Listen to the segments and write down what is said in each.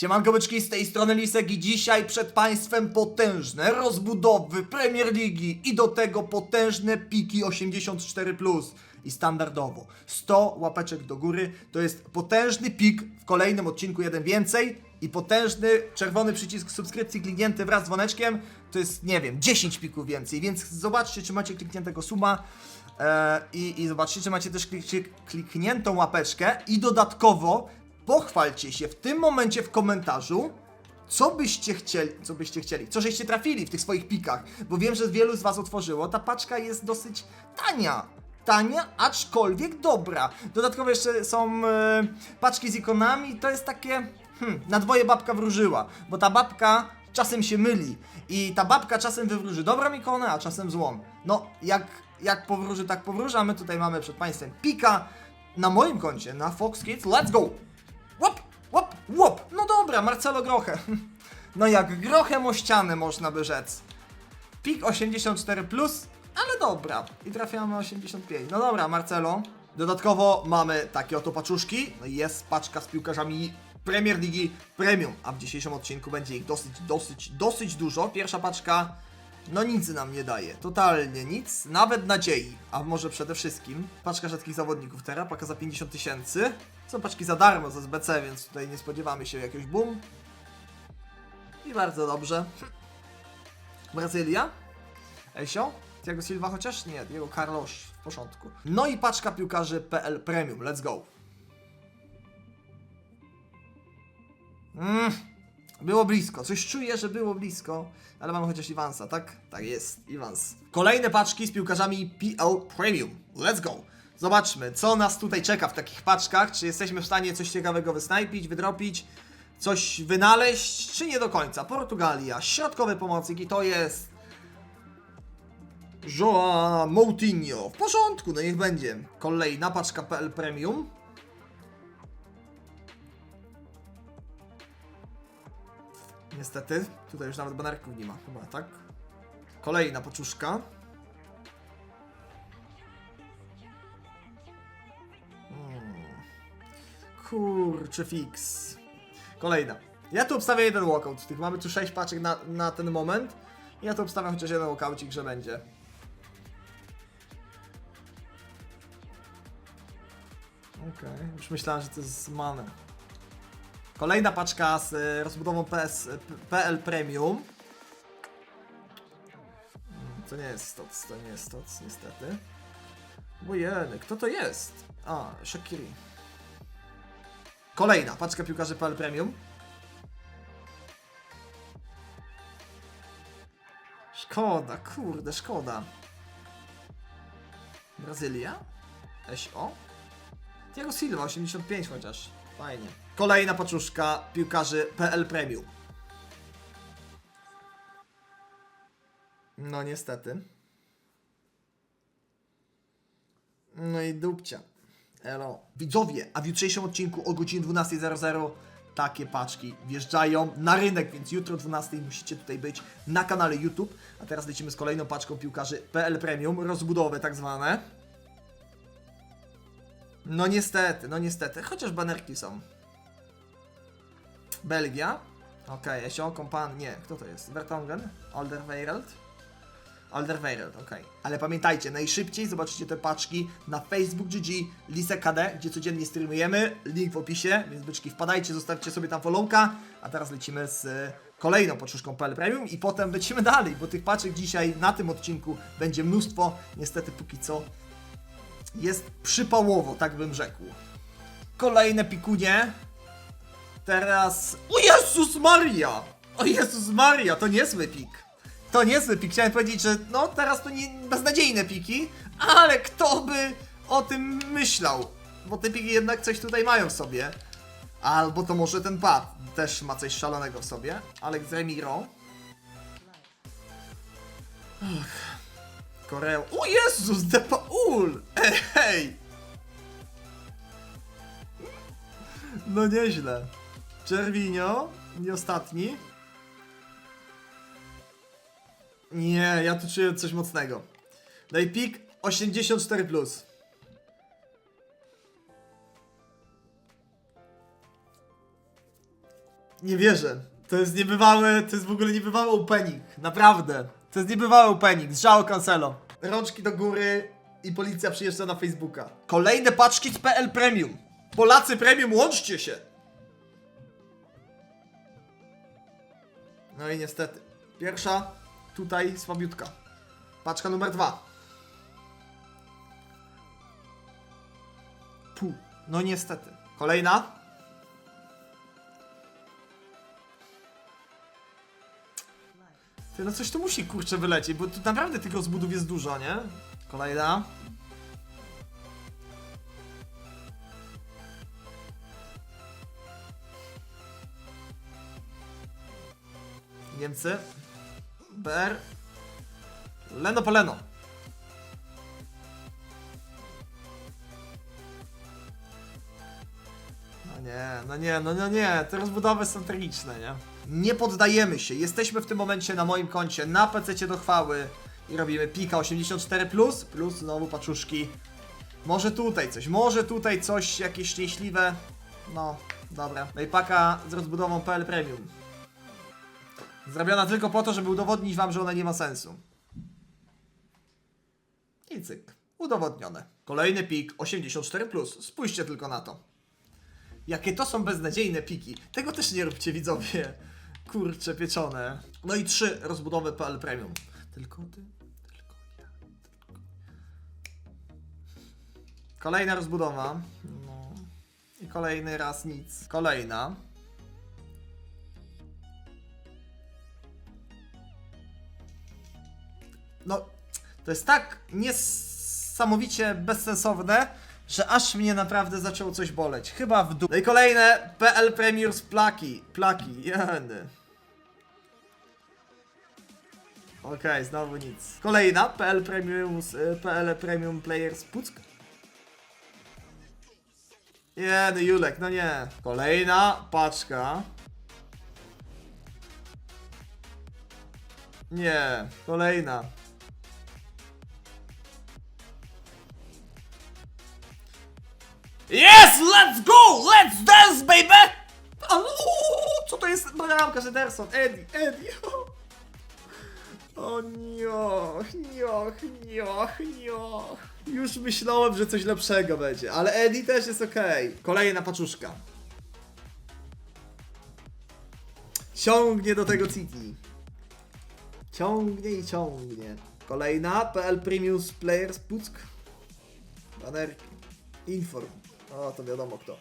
Siemanko byczki, z tej strony Lisek i dzisiaj przed Państwem potężne rozbudowy Premier Ligi i do tego potężne piki 84+. I standardowo 100 łapeczek do góry to jest potężny pik w kolejnym odcinku jeden więcej i potężny czerwony przycisk subskrypcji kliknięty wraz z dzwoneczkiem to jest nie wiem 10 pików więcej, więc zobaczcie czy macie klikniętego suma e, i, i zobaczcie czy macie też klik, klikniętą łapeczkę i dodatkowo pochwalcie się w tym momencie w komentarzu, co byście chcieli, co byście chcieli, co żeście trafili w tych swoich pikach, bo wiem, że wielu z was otworzyło. Ta paczka jest dosyć tania. Tania, aczkolwiek dobra. Dodatkowo jeszcze są e, paczki z ikonami, to jest takie, hmm, na dwoje babka wróżyła, bo ta babka czasem się myli i ta babka czasem wywróży dobrą ikonę, a czasem złą. No, jak, jak powróży, tak powróży, a my tutaj mamy przed państwem pika na moim koncie, na Fox Kids, let's go! Łop. No dobra, Marcelo Grochę. No jak grochem o ścianę można by rzec. Pik 84+, plus, ale dobra. I trafiamy 85. No dobra, Marcelo. Dodatkowo mamy takie oto paczuszki. No i jest paczka z piłkarzami Premier Ligi Premium. A w dzisiejszym odcinku będzie ich dosyć, dosyć, dosyć dużo. Pierwsza paczka no nic nam nie daje, totalnie nic, nawet nadziei. A może przede wszystkim paczka rzadkich zawodników teraz, paka za 50 tysięcy. Są paczki za darmo z SBC, więc tutaj nie spodziewamy się jakiegoś boom. I bardzo dobrze. Brazylia? Esio? Thiago Silva chociaż? Nie, Diego Carlos w porządku. No i paczka piłkarzy PL Premium, let's go. Mm, było blisko, coś czuję, że było blisko, ale mamy chociaż Iwansa, tak? Tak jest, Iwans. Kolejne paczki z piłkarzami PL Premium. Let's go! Zobaczmy, co nas tutaj czeka w takich paczkach. Czy jesteśmy w stanie coś ciekawego wysnajpić, wydropić, coś wynaleźć, czy nie do końca. Portugalia, środkowy pomocnik i to jest... Joa Moutinho. W porządku, no niech będzie. Kolejna paczka PL Premium. Niestety, tutaj już nawet banerków nie ma, chyba, tak? Kolejna poczuszka. Kurczę, fix. Kolejna. Ja tu obstawię jeden walkout. Tych mamy tu 6 paczek na, na ten moment. Ja tu obstawiam chociaż jeden walkoucik, że będzie. Okej, już myślałem, że to jest Mane. Kolejna paczka z y, rozbudową PS, P- PL Premium. Mm, To nie jest stoc, to nie jest stoc, niestety. Ojeny, kto to jest? A, Shakiri. Kolejna paczka piłkarzy PL Premium. Szkoda, kurde, szkoda. Brazylia? SO? Thiago Silva, 85 chociaż. Fajnie. Kolejna paczuszka piłkarzy PL Premium. No niestety. No i dupcia. Elo. Widzowie, a w jutrzejszym odcinku o godzinie 12.00 takie paczki wjeżdżają na rynek, więc jutro o 12.00 musicie tutaj być na kanale YouTube. A teraz lecimy z kolejną paczką piłkarzy PL Premium, rozbudowy tak zwane. No niestety, no niestety, chociaż banerki są. Belgia. Okej, Esio, Kompan, nie, kto to jest? Vertonghen? Alderweireld? Alderweireld, okej. Ale pamiętajcie, najszybciej zobaczycie te paczki na Facebook GG Lisek KD, gdzie codziennie streamujemy. Link w opisie, więc byczki wpadajcie, zostawcie sobie tam followka. A teraz lecimy z e, kolejną poczuszką PL Premium i potem lecimy dalej, bo tych paczek dzisiaj na tym odcinku będzie mnóstwo. Niestety póki co jest przypałowo, tak bym rzekł. Kolejne pikunie. Teraz. O Jezus Maria! O Jezus Maria, to niezły pik. To niezły pik. Chciałem powiedzieć, że no teraz to nie beznadziejne piki, ale kto by o tym myślał? Bo te piki jednak coś tutaj mają w sobie. Albo to może ten pad też ma coś szalonego w sobie. Alex Remiro. Koreo. O Jezus, De Paul! Ej, hej! No nieźle. Czerwinio, nie ostatni. Nie, ja tu czuję coś mocnego. Daj pik 84+. Plus. Nie wierzę. To jest niebywały, to jest w ogóle niebywały opening. Naprawdę. To jest niebywały opening. Z Żao Cancelo. Rączki do góry i policja przyjeżdża na Facebooka. Kolejne paczki z PL Premium. Polacy Premium, łączcie się! No i niestety. Pierwsza, tutaj słabiutka. Paczka numer dwa. Pół. No niestety. Kolejna. Ty, no coś tu musi kurczę wylecieć, bo tu naprawdę tych rozbudów jest dużo, nie? Kolejna. Niemcy. BR. Leno po Leno. No nie, no nie, no, no nie, te rozbudowy są tragiczne, nie? Nie poddajemy się, jesteśmy w tym momencie na moim koncie, na PC do chwały i robimy pika 84+, plus, plus znowu paczuszki. Może tutaj coś, może tutaj coś, jakieś szczęśliwe. No, dobra. No i paka z rozbudową PL Premium. Zrobiona tylko po to, żeby udowodnić wam, że ona nie ma sensu. I cyk. Udowodnione. Kolejny pik 84+. Plus. Spójrzcie tylko na to. Jakie to są beznadziejne piki. Tego też nie róbcie widzowie. Kurcze pieczone. No i trzy rozbudowy PL Premium. Tylko ty, tylko ja, tylko... Kolejna rozbudowa. No. I kolejny raz nic. Kolejna. No, to jest tak niesamowicie bezsensowne, że aż mnie naprawdę zaczęło coś boleć. Chyba w dół. No i kolejne PL Premiers plaki. Plaki, jeny. Okej, znowu nic. Kolejna PL Premiums, y, PL Premium Players Puck. Jeny, Julek, no nie. Kolejna paczka. Nie, kolejna. Yes, let's go! Let's dance, baby! Au, Co to jest? Bramka, Ederson, Eddie, Eddie. O nioch, nioch, nioch, nioch. Już myślałem, że coś lepszego będzie, ale Eddie też jest okej. Kolejna paczuszka. Ciągnie do tego City. Ciągnie i ciągnie. Kolejna PL Premium Players Puck. Banerki. Inform. O, to wiadomo kto.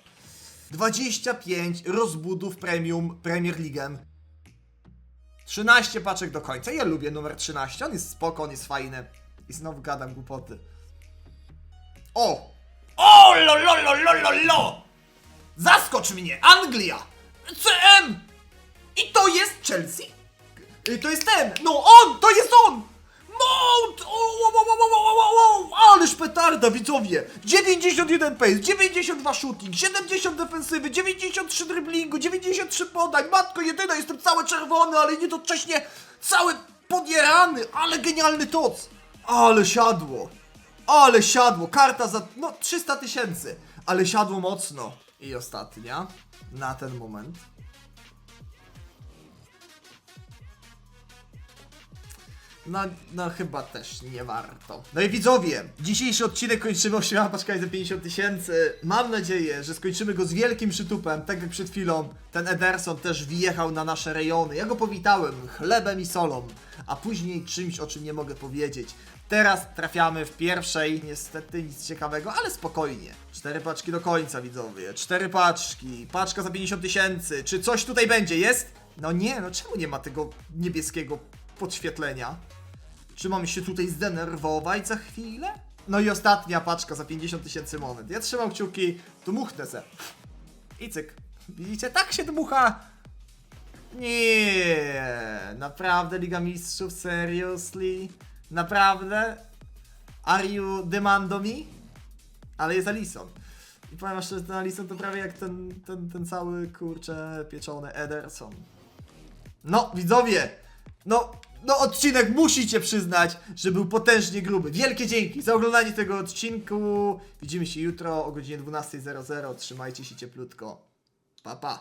25 rozbudów premium Premier League. 13 paczek do końca. Ja lubię numer 13. On jest spoko, on jest fajny. I znowu gadam głupoty. O! O, lo, lo, lo, lo, lo, lo! Zaskocz mnie! Anglia! CM! I to jest Chelsea? I to jest ten! No on! To jest on! O, o, o, Ależ petarda, widzowie! 91 pace, 92 shooting, 70 defensywy, 93 driblingu, 93 podań. Matko jedyna, jestem cały czerwony, ale jednocześnie cały podjerany. Ale genialny toc! Ale siadło! Ale siadło! Karta za, no, 300 tysięcy. Ale siadło mocno. I ostatnia, na ten moment. No, no chyba też nie warto. No i widzowie, dzisiejszy odcinek kończymy 8 paczkami za 50 tysięcy. Mam nadzieję, że skończymy go z wielkim przytupem, tak jak przed chwilą ten Ederson też wjechał na nasze rejony. Ja go powitałem chlebem i solą, a później czymś, o czym nie mogę powiedzieć. Teraz trafiamy w pierwszej, niestety nic ciekawego, ale spokojnie. Cztery paczki do końca, widzowie. Cztery paczki, paczka za 50 tysięcy. Czy coś tutaj będzie? Jest? No nie, no czemu nie ma tego niebieskiego podświetlenia? Czy mam się tutaj zdenerwować za chwilę? No i ostatnia paczka za 50 tysięcy moment. Ja trzymam kciuki, dmuchnę se. I cyk. Widzicie, tak się dmucha. Nie, naprawdę Liga Mistrzów, seriously? Naprawdę? Are you demando me? Ale jest Alison. I powiem szczerze, ten Alison to prawie jak ten, ten, ten cały, kurczę, pieczony Ederson. No, widzowie! No, no odcinek musicie przyznać, że był potężnie gruby. Wielkie dzięki za oglądanie tego odcinku. Widzimy się jutro o godzinie 12.00. Trzymajcie się cieplutko. Pa, pa.